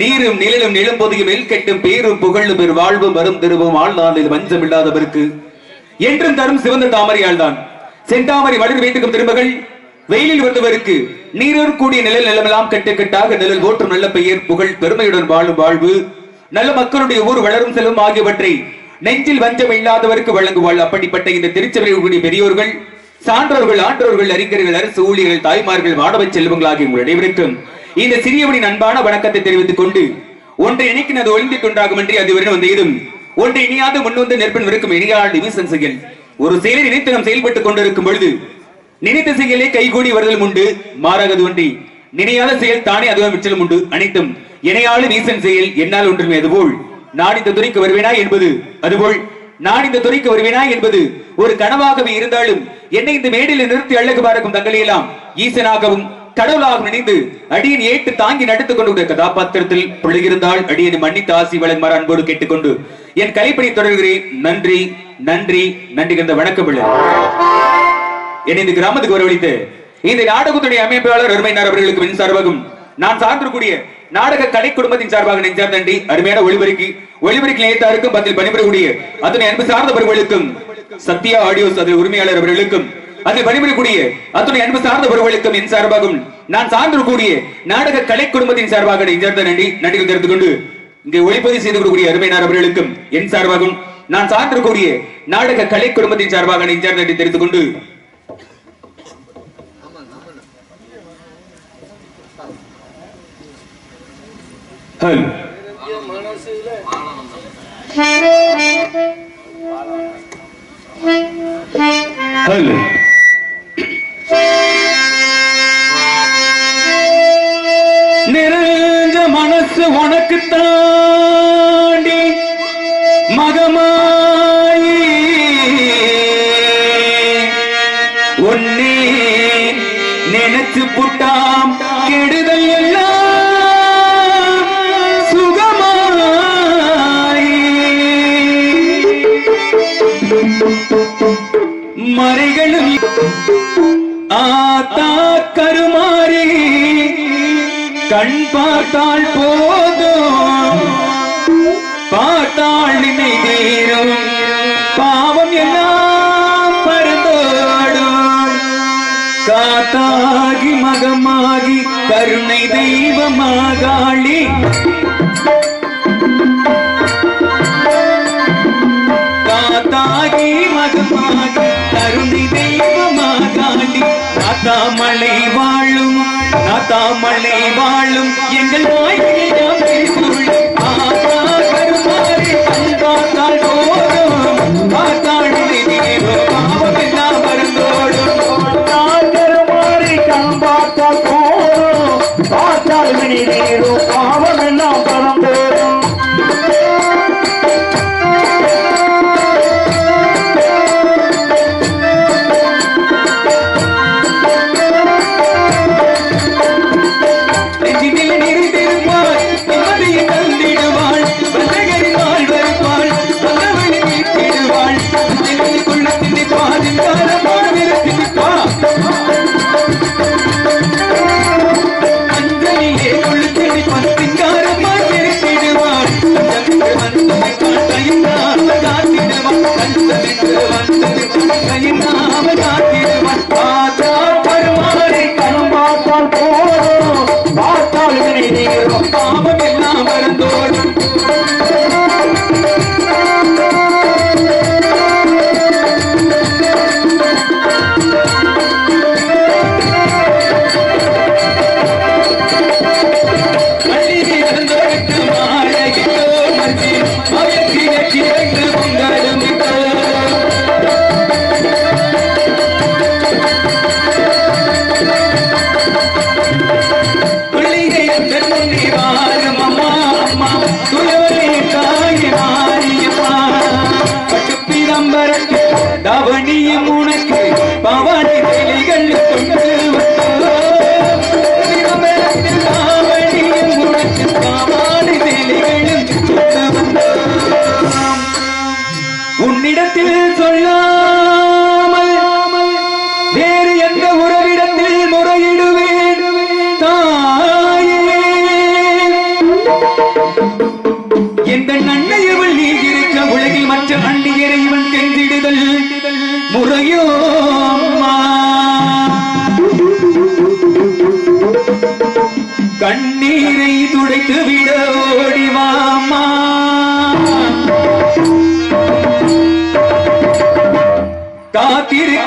நீரும் நிழலும் நிலம்பொதியும் நெல் கெட்டும் பேரும் புகழும் பெரு வாழ்வும் வரும் திருவும் ஆழ்நாளில் வஞ்சம் இல்லாதவருக்கு. என்றும் தரும் சிவந்த தாமரையால் தான் செந்தாமரை வளர் வீட்டுக்கும் திருமகள் வெயிலில் வந்தவருக்கு நீரோர் கூடிய நிழல் நிலமெல்லாம் கட்டு கட்டாக நிழல் ஓற்றும் நல்ல பெயர் புகழ் பெருமையுடன் வாழும் வாழ்வு. நல்ல மக்களுடைய ஊர் வளரும் செல்வம் ஆகியவற்றை நெஞ்சில் வஞ்சம் இல்லாதவருக்கு வழங்குவாள். அப்படிப்பட்ட இந்த திருச்சபையில் பெரியோர்கள் சான்றோர்கள் ஆன்றோர்கள் அறிஞர்கள் அரசு ஊழியர்கள் தாய்மார்கள் மாணவ செல்வங்கள் உங்கள் அனைவருக்கும் இந்த சிறியவனின் அன்பான வணக்கத்தை தெரிவித்துக் கொண்டு ஒன்றை இணைக்கினது ஒளிந்து கொண்டாகும் என்று அதுவரை வந்து ஏதும் ஒன்றை இனியாது முன்வந்து நெற்பன் இருக்கும் இனியாள் டிவிசன் செயல் ஒரு செயலை நினைத்து நாம் செயல்பட்டுக் கொண்டிருக்கும் பொழுது நினைத்த செயலே கைகூடி வருதல் உண்டு மாறாகது ஒன்றி. நினையாத செயல் தானே அதுவும் விற்றலும் உண்டு அனைத்தும் இணையாளு வீசன் செயல் என்னால் ஒன்றுமே அதுபோல். நான் இந்த துறைக்கு வருவேனா என்பது அதுபோல். நான் இந்த துறைக்கு வருவேனா என்பது ஒரு கனவாகவே இருந்தாலும் என்னை இந்த மேடையில் நிறுத்தி அழகு பார்க்கும் தங்களையெல்லாம் ஈசனாகவும் கடவுளாக நினைந்து அடியின் ஏற்று தாங்கி நடத்துக் கொண்டு கதாபாத்திரத்தில் பிழையிருந்தால் அடியனை மன்னித்து ஆசி வழங்குமாறு அன்போடு கேட்டுக்கொண்டு என் கலைப்பணி தொடர்கிறேன். நன்றி நன்றி நன்றி கந்த வணக்கம் என்னை இந்த கிராமத்துக்கு வரவழைத்து இந்த நாடகத்துடைய அமைப்பாளர் அருமையினார் அவர்களுக்கு மின் சார்பாகும் நான் சார்ந்திருக்கூடிய நாடக கலை குடும்பத்தின் சார்பாக நெஞ்சார் நன்றி. அருமையான ஒளிபெருக்கி ஒளிபெருக்கி நிலையத்தாருக்கும் பதில் பணிபுரியக்கூடிய அத்தனை அன்பு சார்ந்தவர்களுக்கும் சத்யா ஆடியோஸ் அதில் உரிமையாளர் அவர்களுக்கும் அதில் வழிபடக்கூடிய அத்துடைய அன்பு சார்ந்த சார்ந்தவர்களுக்கும் என் சார்பாகவும் நான் சார்ந்திருக்கக்கூடிய நாடக கலை குடும்பத்தின் சார்பாக நெஞ்சார்ந்த நன்றி நன்றிகள் தெரிந்து கொண்டு இங்கே ஒளிப்பதிவு செய்து கொடுக்கக்கூடிய அருமையினார் அவர்களுக்கும் என் சார்பாகவும் நான் சார்ந்திருக்கக்கூடிய நாடக கலை குடும்பத்தின் சார்பாக நெஞ்சார்ந்த நன்றி தெரிந்து கொண்டு. ஹல். ஹல். நிறைஞ்ச மனசு உனக்கு தாண்டி மகமாயி ஒன்னே நினைச்சு புட்டாம் கெடுதல் எல்லாம் சுகமாயி மறைகளும் ஆத்தா கருமாறி கண் பார்த்தாள் போதும். பார்த்தாள் நினை தீரும். பாவம் எல்லாம் பருந்தோடும் காத்தாகி மகமாகி கருணை தெய்வமாகாளி. நாத்தாமலை வாழும் நாத்தாமலை வாழும். எங்கள் வாய்களை நாம் பேசுள் ஆத்தா கருமாறி கண்டாத்தால் போதும்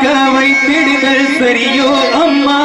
பார்க்க வைத்திடுதல் சரியோ அம்மா.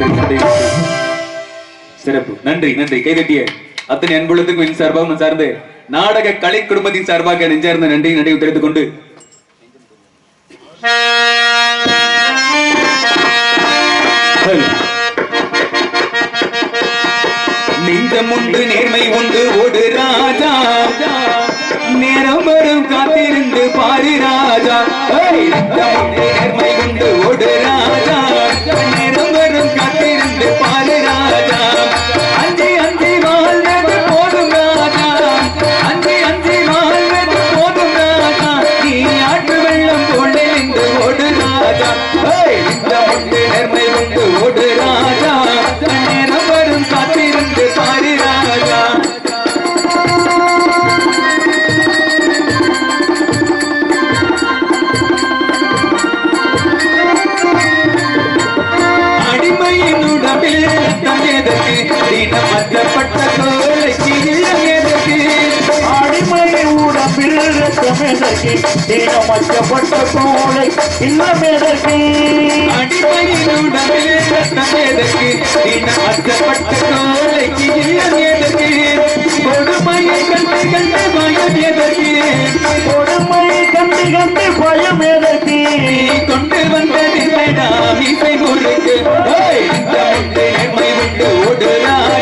நன்றி சிறப்பு. நன்றி நன்றி. கைதட்டிய. அத்தனை அன்புலத்துக்கும் என் சார்பாகவும் சார்ந்து நாடக கலை குடும்பத்தின் சார்பாக நெஞ்சார்ந்த நன்றி நன்றி தெரிவித்துக் கொண்டு நெஞ்சம் உண்டு நேர்மை உண்டு ஓடு ராஜா. நேரம் வரும் காத்திருந்து பாரு ராஜா. சூளை இன்னும் எதற்கு அடிமையினுடைய எதற்கு இன அச்சப்பட்ட சோலைக்கு இல்லம் எதற்கு கொடுமையை கண்டு கண்டு பயம் எதற்கு கொடுமையை கண்டு கண்டு பயம் எதற்கு கொண்டு வந்ததில்லை நாம் இசை முறைக்கு. விட்டு ஓடுறான்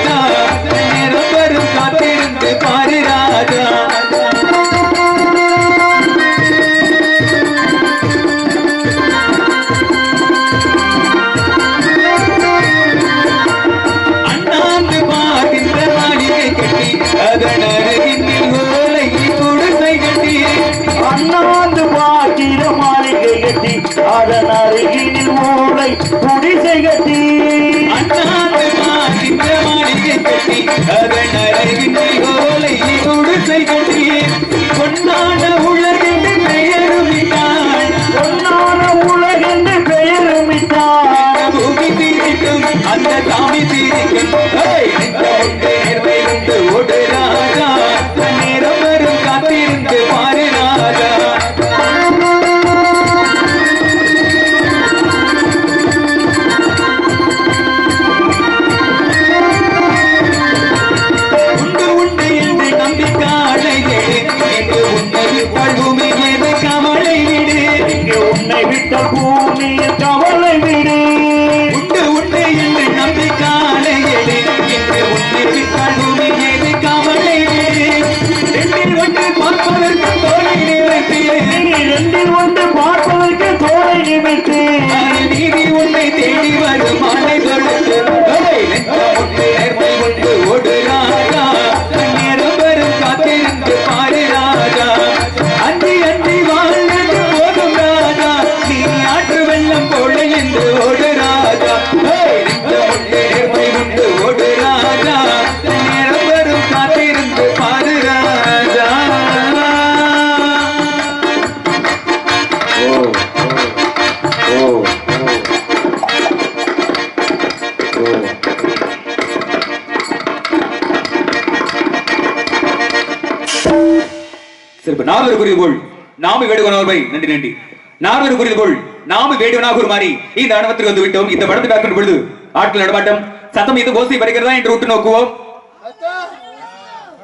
நன்றி நன்றி. நன்றி நால்வர் குறிக்கோள் நாம வேடுவனாக மாறி. இந்த அனுபவத்துக்கு வந்து விட்டோம் இந்த படத்தை பார்க்கும் பொழுது ஆட்கள் நடமாட்டம். சத்தம் இது ஓசை வருகிறதா என்று விட்டு நோக்குவோம்.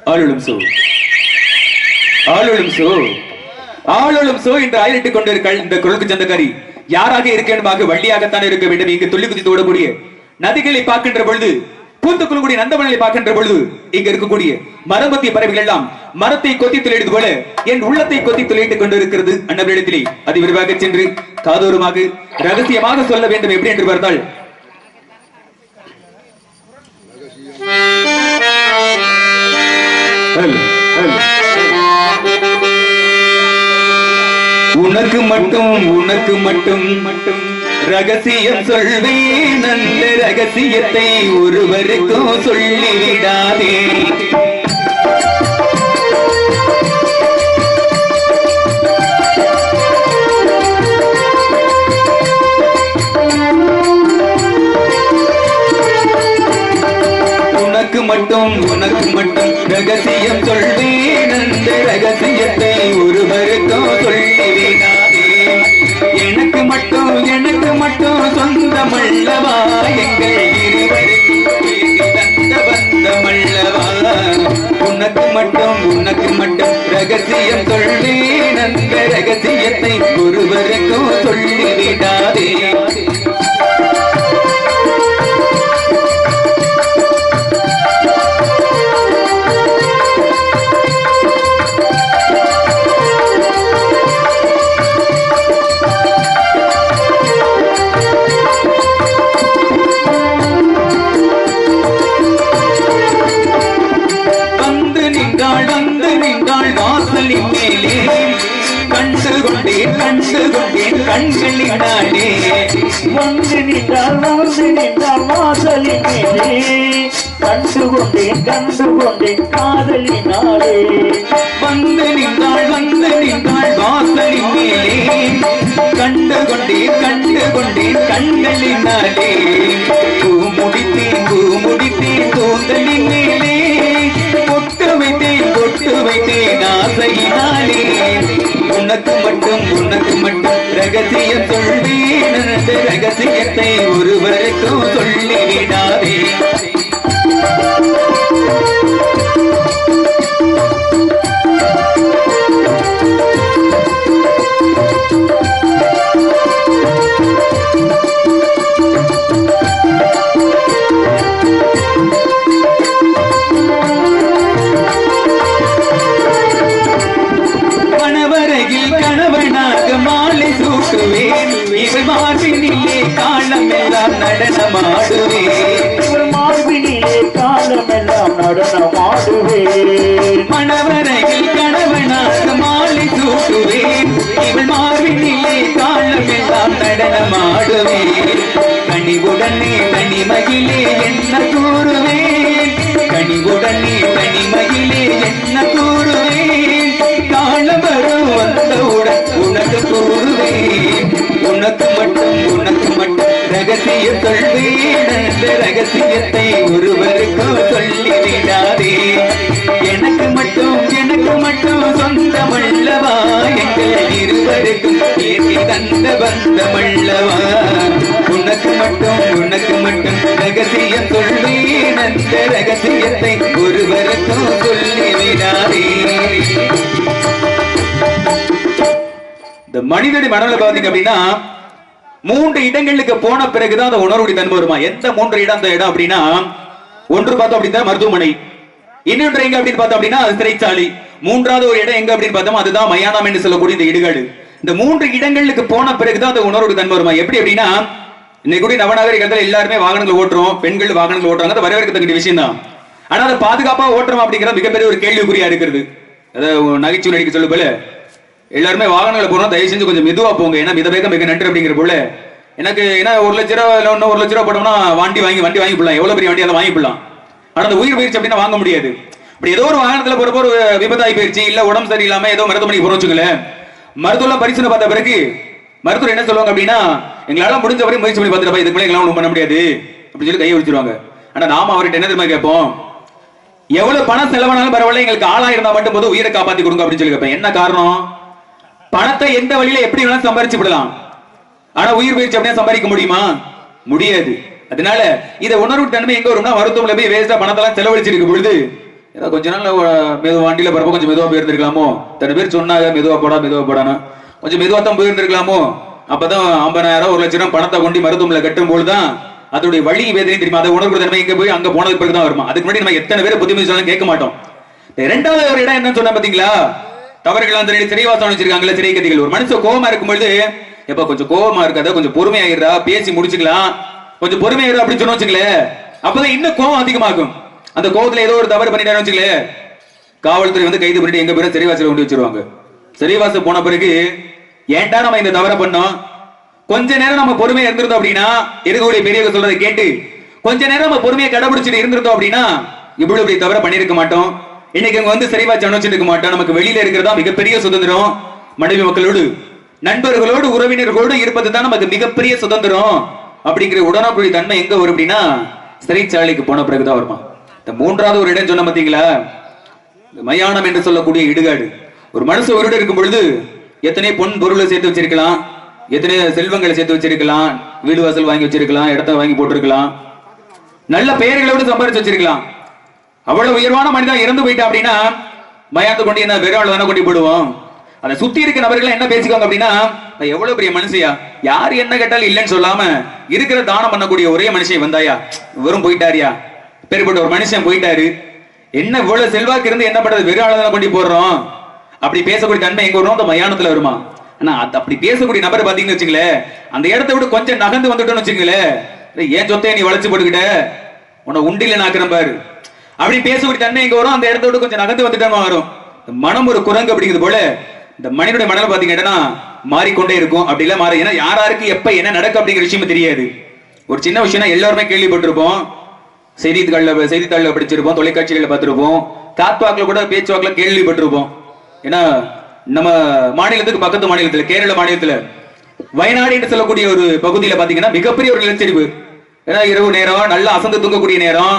ஆளுளும் சோ. ஆளுளும் சோ. ஆளுளும் சோ என்று ஆயிரிட்டுக் கொண்டிருக்கள் இந்த குரலுக்கு சொந்தக்காரி. யாராக இருக்கணுமாக வள்ளியாகத்தான் இருக்க வேண்டும் இங்கு துள்ளி குதித்து ஓடக்கூடிய. நதிகளை பார்க்கின்ற பொழுது பூத்து குழுக்கூடிய பார்க்கின்ற பொழுது இங்க இருக்கக்கூடிய மரமத்திய பறவைகள் எல்லாம் மரத்தை கொத்தி துளையிடுவது போல என் உள்ளத்தை கொத்தி துளையிட்டுக் கொண்டிருக்கிறது. அன்னவரிடத்திலே அதி விரிவாக சென்று காதோரமாக ரகசியமாக சொல்ல வேண்டும். எப்படி என்று பார்த்தால். உனக்கு மட்டும் உனக்கு மட்டும் மட்டும் ரகசியம் சொல்வேன் அந்த ரகசியத்தை ஒருவருக்கும் சொல்லிவிடாதே மட்டும் உனக்கு மட்டும் ரகசியம் சொல்வேன். அந்த ரகசியத்தை ஒருவருக்கும் சொல்லிவிடாதே. எனக்கு மட்டும் எனக்கு மட்டும் சொந்தமல்லவா எங்கள் இருவருக்கும் உனக்கு மட்டும் உனக்கு மட்டும் ரகசியம் சொல்வேன். அந்த ரகசியத்தை ஒருவருக்கும் சொல்லிவிடாதே. கொண்டேன் கண்டு கொண்டேன் காதலினாலே. வந்து நின்றாள் வந்து நின்றாள் வாசலின் மேலே. கண்டு கொண்டேன் கண்டு கொண்டேன் கண்களினாலே. பூ முடித்தேன் பூ முடித்தேன் தோந்தலின் மேலே. பொட்டு வைத்தேன் பொட்டு வைத்தேன் ஆசையினாலே. உனக்கு மட்டும் உனக்கு மட்டும் ரகசியம் சொல்வேன். அந்த ரகசியத்தை ஒருவருக்கும் சொல் நடனமாடுவேன். கனிவுடனே தனிமகிலே என்ன கூறுவேன்? கனிவுடனே தனிமகிலே என்ன கூறுவேன்? காலம் வந்தவுடன் உனக்கு கூறுவே உனக்கு மட்டும் உனக்கு மட்டும் ரகசிய சொல்வேன் அந்த ரகசியத்தை ஒருவருக்கும் சொல்லிவிடாதே. எனக்கு மட்டும் எனக்கு மட்டும் சொந்தமல்லவா எங்கள் இருவருக்கும் ஏற்றி தந்த பந்தமல்லவா உனக்கு மட்டும் உனக்கு மட்டும் ரகசியம் சொல்வேன் அந்த ரகசியத்தை ஒருவருக்கும் சொல்லிவிடாதே. இந்த மனிதனுடைய மனநிலை பாத்தீங்க அப்படின்னா மூன்று இடங்களுக்கு போன பிறகுதான் அந்த உணர்வுடைய தன்மை வருமா? எந்த மூன்று இடம் அந்த இடம் அப்படின்னா ஒன்று பார்த்தோம் அப்படின்னா மருத்துவமனை. இன்னொன்று எங்க அப்படின்னு பார்த்தோம் அப்படின்னா அது சிறைச்சாலை. மூன்றாவது ஒரு இடம் எங்க அப்படின்னு பார்த்தோம் அதுதான் மயானம் என்று சொல்லக்கூடிய இந்த இடுகாடு. இந்த மூன்று இடங்களுக்கு போன பிறகுதான் அந்த உணர்வுடைய தன்மை வருமா? எப்படி அப்படின்னா இன்னைக்கு கூட நவநாகரிகத்துல எல்லாருமே வாகனங்கள் ஓட்டுறோம் பெண்கள் வாகனங்கள் ஓட்டுறாங்க. அது வரவேற்கத்தக்க விஷயம் தான் ஆனா அதை பாதுகாப்பா ஓட்டுறோம் அப்படிங்கிற மிகப்பெரிய ஒரு கேள்விக்குறியா இருக்கிறது. அதாவது நகைச்சுவை நடிக்க சொல்லு போல எல்லாருமே வாகனங்களை போகிறோம் தயவு செஞ்சு கொஞ்சம் மெதுவாக போங்க. ஏன்னா மித வேகம் மிக நன்று அப்படிங்கிற போல. எனக்கு ஏன்னா ஒரு லட்ச ரூபா இல்லை ஒன்று ஒரு லட்ச ரூபா போட்டோம்னா வண்டி வாங்கி வண்டி வாங்கி போடலாம் எவ்வளோ பெரிய வண்டி அதை வாங்கி போடலாம் ஆனால் அந்த உயிர் பயிற்சி அப்படின்னா வாங்க முடியாது. இப்படி ஏதோ ஒரு வாகனத்தில் போகிறப்போ ஒரு விபத்தாய் பயிற்சி இல்லை உடம்பு சரியில்லாமல் ஏதோ மருத்துவமனைக்கு போறோம் வச்சுங்களேன் மருத்துவம் பரிசோதனை பார்த்த பிறகு மருத்துவர் என்ன சொல்லுவாங்க அப்படின்னா எங்களால் முடிஞ்ச வரை முயற்சி பண்ணி பார்த்துருப்பா இதுக்கு மேல எங்களால ஒன்றும் பண்ண முடியாது. அப்படின்னு சொல்லி கையை வச்சிருவாங்க ஆனால் நாம அவர்கிட்ட என்ன தெரியுமா கேட்போம்? எவ்வளவு பணம் செலவானாலும் பரவாயில்ல எங்களுக்கு ஆளாயிருந்தா மட்டும் போதும் உயிரை காப்பாத்தி கொடுங்க அப்படின்னு சொல்லி கேட்பேன். என்ன காரணம்? பணத்தை எந்த வழியில எப்படி வேணாலும் சம்பாரிச்சு விடலாம். ஆனா உயிர் பயிற்சி அப்படியே சம்பாதிக்க முடியுமா? முடியாது. அதனால இதை உணர்வு தன்மை எங்க வரும்னா மருத்துவமனை போய் வேஸ்டா பணத்தெல்லாம் செலவழிச்சிருக்க பொழுது ஏதோ கொஞ்ச நாள் மெதுவா வண்டியில போறப்ப கொஞ்சம் மெதுவா போயிருந்திருக்கலாமோ? தன பேர் சொன்னாங்க மெதுவா போடா மெதுவா போடானா கொஞ்சம் மெதுவா தான் போயிருந்திருக்கலாமோ? அப்பதான் ஐம்பதாயிரம் ஒரு லட்சம் பணத்தை கொண்டு மருத்துவமனை கட்டும் போதுதான் அதோடைய வழி வேதனை தெரியுமா? அதை உணர்வு தன்மை எங்க போய் அங்க போனதுக்கு பிறகு தான் வருமா? அதுக்கு முன்னாடி நம்ம எத்தனை பேர் புத்திமதி சொன்னாலும் கேட்க மாட்டோம். இரண்டாவது ஒரு இடம் என்னன்னு சொன்னா பாத்தீங்களா? தவறுகள் அந்த சிறைவாசம் வச்சிருக்காங்களே சிறை கதிகள் ஒரு மனுஷன் கோபமா இருக்கும்பொழுது எப்ப கொஞ்சம் கோபமா இருக்காத? கொஞ்சம் பொறுமையாயிரா பேசி முடிச்சுக்கலாம். கொஞ்சம் பொறுமையாயிரா அப்படின்னு சொன்ன வச்சுங்களேன் அப்பதான் இன்னும் கோபம் அதிகமாகும். அந்த கோபத்துல ஏதோ ஒரு தவறு பண்ணிட்டாரு வச்சுங்களேன் காவல்துறை வந்து கைது பண்ணிட்டு எங்க பேரும் சிறைவாசல கொண்டு வச்சிருவாங்க. சிறைவாசல் போன பிறகு ஏன்டா நம்ம இந்த தவறை பண்ணோம்? கொஞ்ச நேரம் நம்ம பொறுமையா இருந்திருந்தோம் அப்படின்னா இருக்கக்கூடிய பெரியவங்க சொல்றதை கேட்டு கொஞ்ச நேரம் நம்ம பொறுமையை கடைபிடிச்சிட்டு இருந்திருந்தோம் அப்படின்னா இவ்வளவு இப்படி தவிர பண்ணிருக்க மாட்டோம். இன்னைக்கு இங்க வந்து சரிவா அனுப்பிச்சிட்டு இருக்க மாட்டோம். நமக்கு வெளியில இருக்கிறதா மிகப்பெரிய சுதந்திரம். மனைவி மக்களோடு நண்பர்களோடு உறவினர்களோடு இருப்பது தான் நமக்கு மிகப்பெரிய சுதந்திரம். அப்படிங்கிற உடனக்குழி தன்மை எங்க வரும் அப்படின்னா சிறைச்சாலைக்கு போன பிறகுதான் வருமா? இந்த மூன்றாவது ஒரு இடம் சொன்ன பாத்தீங்களா இந்த மயானம் என்று சொல்லக்கூடிய இடுகாடு. ஒரு மனுஷன் உயிரோடு இருக்கும் பொழுது எத்தனை பொன் பொருளை சேர்த்து வச்சிருக்கலாம். எத்தனை செல்வங்களை சேர்த்து வச்சிருக்கலாம். வீடு வாசல் வாங்கி வச்சிருக்கலாம். இடத்த வாங்கி போட்டிருக்கலாம். நல்ல பெயர்களை விட சம்பாரிச்சு வச்சிருக்கலாம். அவ்வளவு உயர்வான மனிதன் இறந்து போயிட்டா அப்படின்னா மயானத்தை கொண்டு என்ன வெறும் ஆள் தானே கொண்டு போடுவோம் அதை சுத்தி இருக்க நபர்கள் என்ன பேசிக்கோங்க அப்படின்னா எவ்வளவு பெரிய மனுஷியா? யார் என்ன கேட்டாலும் இல்லைன்னு சொல்லாம இருக்கிற தானம் பண்ணக்கூடிய ஒரே மனுஷன் வந்தாயா வெறும் போயிட்டாரியா? பெருப்பட்ட ஒரு மனுஷன் போயிட்டாரு. என்ன இவ்வளவு செல்வாக்கு இருந்து என்ன பண்றது? வெறும் ஆளுதான் தானே கொண்டு போடுறோம் அப்படி பேசக்கூடிய தன்மை எங்க வரும் அந்த மயானத்துல வருமா? ஆனா அது அப்படி பேசக்கூடிய நபர் பாத்தீங்கன்னு வச்சுங்களேன் அந்த இடத்தை விட்டு கொஞ்சம் நகர்ந்து வந்துட்டோம்னு வச்சுங்களேன் ஏன் சொத்தைய நீ வளைச்சு போட்டுக்கிட்ட? உன்னை உண்டில நாக்குறேன் பாரு. அப்படி பேசக்கூடிய தன்மை எங்க வரும்? அந்த இடத்தோட கொஞ்சம் நகர்ந்து வந்துட்டோம் வரும். இந்த மனம் ஒரு குரங்கு அப்படிங்கிறது போல இந்த மனிதனுடைய மனதில் பாத்தீங்கன்னா மாறிக்கொண்டே இருக்கும். அப்படி எல்லாம் மாறி ஏன்னா யார் யாருக்கு எப்ப என்ன நடக்கும் அப்படிங்கிற விஷயமும் தெரியாது. ஒரு சின்ன விஷயம்னா எல்லாருமே கேள்விப்பட்டிருப்போம். செய்தித்தாளில் செய்தித்தாளில் படிச்சிருப்போம் தொலைக்காட்சிகள்ல பார்த்திருப்போம். காத்வாக்குல கூட பேச்சுவாக்கில் கேள்விப்பட்டிருப்போம். ஏன்னா நம்ம மாநிலத்துக்கு பக்கத்து மாநிலத்தில் கேரள மாநிலத்தில் வயநாடு என்று சொல்லக்கூடிய ஒரு பகுதியில் பார்த்தீங்கன்னா மிகப்பெரிய ஒரு நிலச்சரிவு. ஏன்னா இரவு நேரம் நல்லா அசந்து தூங்கக்கூடிய நேரம்.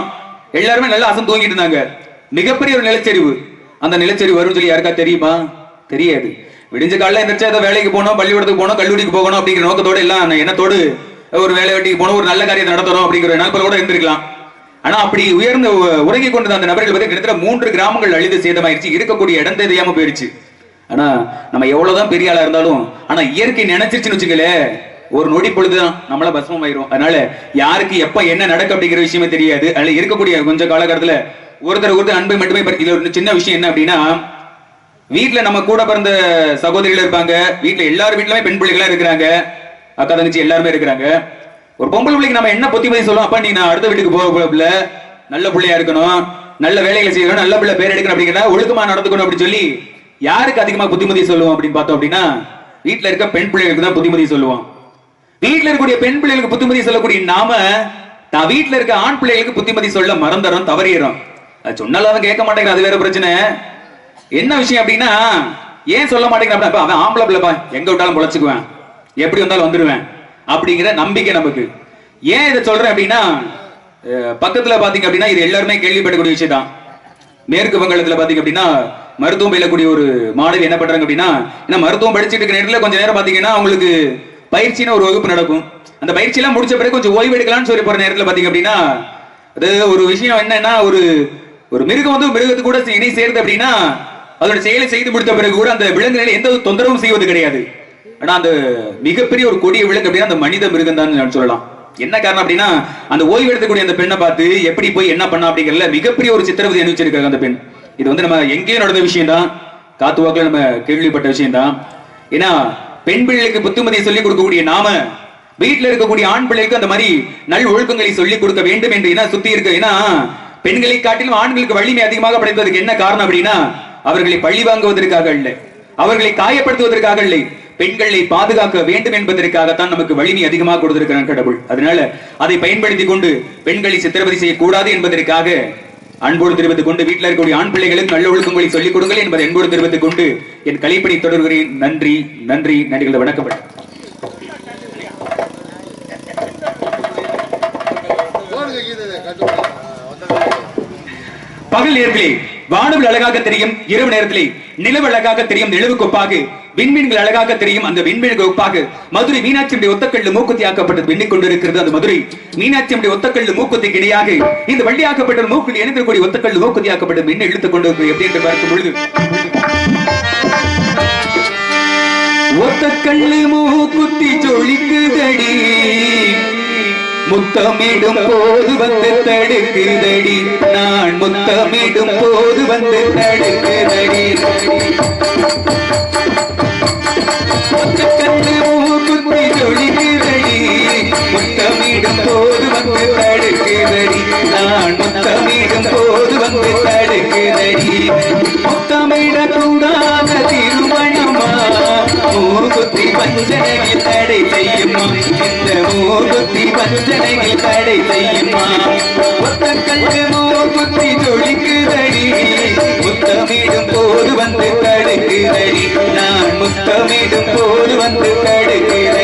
எல்லாருமே நல்லா அசம் தூங்கிட்டு இருந்தாங்க. மிகப்பெரிய ஒரு நிலச்சரிவு. அந்த நிலச்சரிவு வரும்னு சொல்லி யாருக்கா தெரியுமா? தெரியாது. விடிஞ்ச காலைல எந்திரிச்சா ஏதோ வேலைக்கு போகணும் பள்ளிக்கூடத்துக்கு போகணும் கல்லூரிக்கு போகணும் அப்படிங்கிற நோக்கத்தோடு எல்லாம் அந்த எண்ணத்தோடு ஒரு வேலை வெட்டிக்கு போகணும் ஒரு நல்ல காரியத்தை நடத்தணும் அப்படிங்கிற நினைப்பில் கூட இருந்திருக்கலாம். ஆனா அப்படி உயர்ந்து உ- கொண்டு கொண்டிருந்த அந்த நபர்கள் பத்தி கிட்டத்தட்ட மூன்று கிராமங்கள் அழிந்து சேதமாயிருச்சு. இருக்கக்கூடிய இடம் தெரியாம போயிருச்சு. ஆனா நம்ம எவ்வளவுதான் பெரிய ஆளா இருந்தாலும் ஆனா இயற்கை நினைச்சிருச்சுன்னு வச்சுங்களே ஒரு நொடி பொழுதுதான் நம்மள பஸ்மம் ஆயிரும். அதனால யாருக்கு எப்ப என்ன நடக்கும் அப்படிங்கிற விஷயமே தெரியாது. அதுல இருக்கக்கூடிய கொஞ்ச காலகட்டத்துல ஒருத்தர் ஒருத்தர் அன்பை மட்டுமே இதுல ஒரு சின்ன விஷயம் என்ன அப்படின்னா வீட்டுல நம்ம கூட பிறந்த சகோதரிகள் இருப்பாங்க. வீட்டுல எல்லார் வீட்லயுமே பெண் பிள்ளைகளா இருக்கிறாங்க. அக்கா தங்கச்சி எல்லாருமே இருக்கிறாங்க. ஒரு பொம்பளை பிள்ளைக்கு நம்ம என்ன புத்திமதி சொல்லுவோம் அப்பா நீ நான் அடுத்த வீட்டுக்கு போக பிள்ளை நல்ல பிள்ளையா இருக்கணும். நல்ல வேலைகளை செய்யணும். நல்ல பிள்ளை பேர் எடுக்கணும் அப்படிங்கிறத ஒழுக்கமா நடந்துக்கணும் அப்படின்னு சொல்லி யாருக்கு அதிகமா புத்திமதி சொல்லுவோம் அப்படின்னு பார்த்தோம் அப்படின்னா வீட்டுல இருக்க பெண் பிள்ளைகளுக்கு தான் புத்திமதி சொல்லுவோம். வீட்டில் இருக்கக்கூடிய பெண் பிள்ளைகளுக்கு புத்திமதி சொல்லக்கூடிய நாம நான் வீட்டில் இருக்க ஆண் பிள்ளைகளுக்கு புத்திமதி சொல்ல மறந்துடும் தவறிடுறோம். சொன்னாலும் அவன் கேட்க மாட்டேங்கிற அது வேற பிரச்சனை. என்ன விஷயம் அப்படின்னா ஏன் சொல்ல மாட்டேங்கிறான் அப்படின்னா, அவன் ஆம்பளை பிள்ளைப்பா எங்க விட்டாலும் பொழைச்சுக்குவேன். எப்படி வந்தாலும் வந்துடுவேன் அப்படிங்கிற நம்பிக்கை நமக்கு. ஏன் இதை சொல்றேன் அப்படின்னா பக்கத்துல பாத்தீங்க அப்படின்னா இது எல்லாருமே கேள்விப்படக்கூடிய விஷயம் தான் மேற்கு வங்காளத்துல பாத்தீங்க அப்படின்னா மருத்துவம் பயிலக்கூடிய ஒரு மாணவி என்ன பண்றாங்க அப்படின்னா ஏன்னா மருத்துவம் படிச்சிட்டு இருக்க நேரத்தில் கொஞ்ச நேரம் பாத்தீங்கன்னா அவங்களுக்கு பயிற்சின்னு ஒரு வகுப்பு நடக்கும். அந்த பயிற்சி எல்லாம் முடிச்ச பிறகு கொஞ்சம் ஓய்வு எடுக்கலாம்னு சொல்லி போற நேரத்தில் பாத்தீங்க அப்படின்னா அது ஒரு விஷயம் என்னன்னா ஒரு ஒரு மிருகம் வந்து மிருகத்து கூட இணை சேர்ந்து அப்படின்னா அதோட செயலை செய்து முடித்த பிறகு கூட அந்த விலங்குகளை எந்த ஒரு தொந்தரவும் செய்வது கிடையாது. ஆனா அந்த மிகப்பெரிய ஒரு கொடிய விலங்கு அப்படின்னா அந்த மனித மிருகம் தான் சொல்லலாம். என்ன காரணம் அப்படின்னா அந்த ஓய்வு எடுக்கக்கூடிய அந்த பெண்ணை பார்த்து எப்படி போய் என்ன பண்ணா அப்படிங்கிறதுல மிகப்பெரிய ஒரு சித்திரவதை அனுபவிச்சிருக்காங்க அந்த பெண். இது வந்து நம்ம எங்கேயும் நடந்த விஷயம் தான் காத்து வாக்குல நம்ம கேள்விப்பட்ட விஷயம் தான் ஏன்னா பெண் பிள்ளைகளுக்கு புத்துமதியை சொல்லிக் கொடுக்கக்கூடிய நாம வீட்டுல இருக்கக்கூடிய ஆண் பிள்ளைக்கு அந்த மாதிரி நல் ஒழுக்கங்களை சொல்லிக் கொடுக்க வேண்டும் என்று என்ன சுத்தி இருக்கு? ஏன்னா பெண்களை காட்டிலும் ஆண்களுக்கு வலிமை அதிகமாக படைத்ததுக்கு என்ன காரணம் அப்படின்னா அவர்களை பழி வாங்குவதற்காக இல்லை. அவர்களை காயப்படுத்துவதற்காக இல்லை. பெண்களை பாதுகாக்க வேண்டும் என்பதற்காகத்தான் நமக்கு வலிமை அதிகமாக கொடுத்திருக்கிறான் கடவுள். அதனால அதை பயன்படுத்தி கொண்டு பெண்களை சித்திரவதை செய்யக்கூடாது என்பதற்காக அன்போடு தெரிவித்துக் கொண்டு வீட்டில் இருக்கக்கூடிய ஆண் பிள்ளைகளுக்கு நல்ல ஒழுக்கங்களை சொல்லிக் கொடுங்கள் என்பதை அன்போடு தெரிவித்துக் கொண்டு என் கலைப்பணி தொடர்கிறேன். நன்றி நன்றி நன்றிகள். வணக்கம். பகல் நேரத்திலே வானவில் அழகாக தெரியும் இரவு நேரத்திலே நிலவு அழகாக தெரியும் நிலவு கொப்பாக விண்மீன்கள் அழகாக தெரியும் அந்த விண்மீன்கள் ஒப்பாக மதுரை மீனாட்சியுடைய ஒத்தக்கல்லு மூக்குத்தி ஆக்கப்பட்டது எண்ணிக் கொண்டிருக்கிறது அந்த மதுரை மீனாட்சியுடைய ஒத்தக்கல்லு மூக்குத்திக்கு இணையாக இந்த வள்ளியாக்கப்பட்ட மூக்கில் இணைந்திருக்கூடிய ஒத்தக்கல்லு மூக்குத்தி ஆக்கப்பட்டது என்ன இழுத்துக் கொண்டிருக்கிறது எப்படி என்று பார்க்கும் பொழுது ஒத்தக்கல்லு மூக்குத்தி ஜொலிக்குதடி முத்தமிடும் போது வந்து தடுக்குதடி நான் முத்தமிடும் போது வந்து தடுக்குதடி ஒத்தக்கல்லு மூக்குத்தி ஜொலிக்குதடி முத்தமிடும் போது வந்து தடுக்குதடி நான் முத்தமிடும் போது வந்து தடுக்குதடி மூகுத்தி பஞ்சனையில் தடை செய்யுமா? இந்த மூகுத்தி பஞ்சனையில் தடை செய்யுமா? ஒத்த கண்டு மூகுத்தி ஜொலிக்குதடி முத்தமிடும் போது வந்து தடுக்குதடி. நான் முத்தமிடும் போது வந்து தடுக்குதடி.